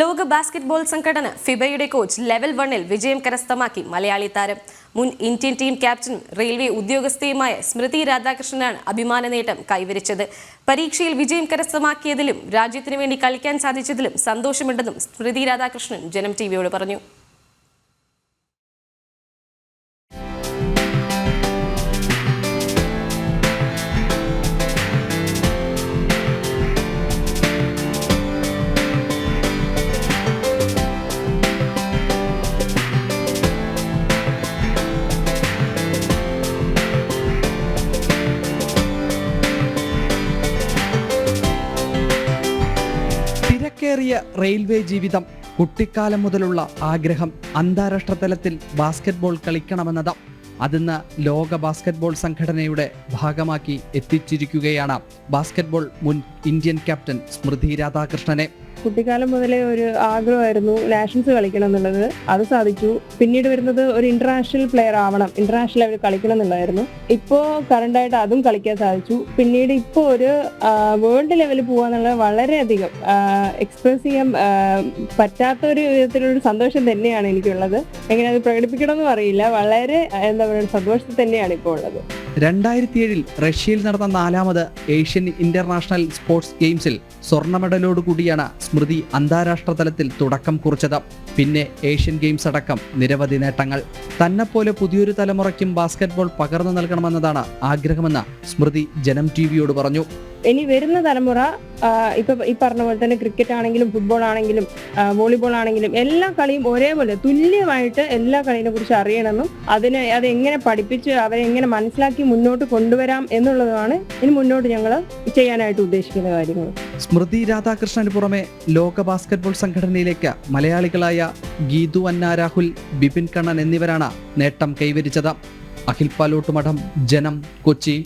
ലോക ബാസ്കറ്റ്ബോൾ സംഘടന ഫിബയുടെ coach level വണ്ണിൽ വിജയം കരസ്ഥമാക്കി മലയാളി താരം. മുൻ ഇന്ത്യൻ ടീം ക്യാപ്റ്റനും റെയിൽവേ ഉദ്യോഗസ്ഥയുമായ സ്മൃതി രാധാകൃഷ്ണനാണ് അഭിമാന നേട്ടം കൈവരിച്ചത്. പരീക്ഷയിൽ വിജയം കരസ്ഥമാക്കിയതിലും രാജ്യത്തിനു വേണ്ടി കളിക്കാൻ സാധിച്ചതിലും സന്തോഷമുണ്ടെന്നും സ്മൃതി രാധാകൃഷ്ണൻ ജനം ടിവിയോട് പറഞ്ഞു. തിരക്കേറിയ റെയിൽവേ ജീവിതം കുട്ടിക്കാലം മുതലുള്ള ആഗ്രഹം അന്താരാഷ്ട്ര തലത്തിൽ ബാസ്കറ്റ്ബോൾ കളിക്കണമെന്നത് അതിന്ന് ലോക ബാസ്കറ്റ്ബോൾ സംഘടനയുടെ ഭാഗമാക്കി എത്തിച്ചിരിക്കുകയാണ് ബാസ്കറ്റ്ബോൾ മുൻ ഇന്ത്യൻ ക്യാപ്റ്റൻ സ്മൃതി രാധാകൃഷ്ണനെ. കുട്ടിക്കാലം മുതലേ ഒരു ആഗ്രഹമായിരുന്നു നാഷൻസ് കളിക്കണം എന്നുള്ളത്. അത് സാധിച്ചു. പിന്നീട് വരുന്നത് ഒരു ഇന്റർനാഷണൽ പ്ലെയർ ആവണം. ഇന്റർനാഷണൽ ലെവൽ കളിക്കണം എന്നുള്ളതായിരുന്നു. ഇപ്പോൾ കറണ്ടായിട്ട് അതും കളിക്കാൻ സാധിച്ചു. പിന്നീട് ഇപ്പോൾ ഒരു വേൾഡ് ലെവലിൽ പോകാന്നുള്ളത് വളരെയധികം എക്സ്പ്രസ് ചെയ്യാൻ പറ്റാത്ത ഒരു വിധത്തിലൊരു സന്തോഷം തന്നെയാണ് എനിക്കുള്ളത്. എങ്ങനെ അത് പ്രകടിപ്പിക്കണമെന്നും അറിയില്ല. വളരെ എന്താ പറയുക സന്തോഷത്തിൽ തന്നെയാണ് ഇപ്പോൾ ഉള്ളത്. രണ്ടായിരത്തി ഏഴിൽ റഷ്യയിൽ നടന്ന നാലാമത് ഏഷ്യൻ ഇന്റർനാഷണൽ സ്പോർട്സ് ഗെയിംസിൽ സ്വർണ മെഡലോടുകൂടിയാണ് സ്മൃതി അന്താരാഷ്ട്ര തലത്തിൽ തുടക്കം കുറിച്ചത്. പിന്നെ ഏഷ്യൻ ഗെയിംസ് അടക്കം നിരവധി നേട്ടങ്ങൾ. തന്നെപ്പോലെ പുതിയൊരു തലമുറയ്ക്കും ബാസ്കറ്റ്ബോൾ പകർന്നു നൽകണമെന്നതാണ് ആഗ്രഹമെന്ന് സ്മൃതി ജനം ടി വിയോട് പറഞ്ഞു. ഇനി വരുന്ന തലമുറ ഇപ്പൊ ഈ പറഞ്ഞ പോലെ തന്നെ ക്രിക്കറ്റ് ആണെങ്കിലും ഫുട്ബോൾ ആണെങ്കിലും വോളിബോൾ ആണെങ്കിലും എല്ലാ കളിയും ഒരേപോലെ തുല്യമായിട്ട് എല്ലാ കളിയെ കുറിച്ച് അറിയണമെന്നും അതിനെ അത് എങ്ങനെ പഠിപ്പിച്ച് അവരെ എങ്ങനെ മനസ്സിലാക്കി മുന്നോട്ട് കൊണ്ടുവരാം എന്നുള്ളതാണ് ഇനി മുന്നോട്ട് ഞങ്ങൾ ചെയ്യാനായിട്ട് ഉദ്ദേശിക്കുന്ന കാര്യങ്ങൾ. സ്മൃതി രാധാകൃഷ്ണന് പുറമെ ലോക ബാസ്കറ്റ്ബോൾ സംഘടനയിലേക്ക് മലയാളികളായ ഗീതു അന്ന രാഹുൽ ബിപിൻ കണ്ണൻ എന്നിവരാണ് നേട്ടം കൈവരിച്ചത്. അഖിൽ പാലോട്ടുമഠം ജനം കൊച്ചി.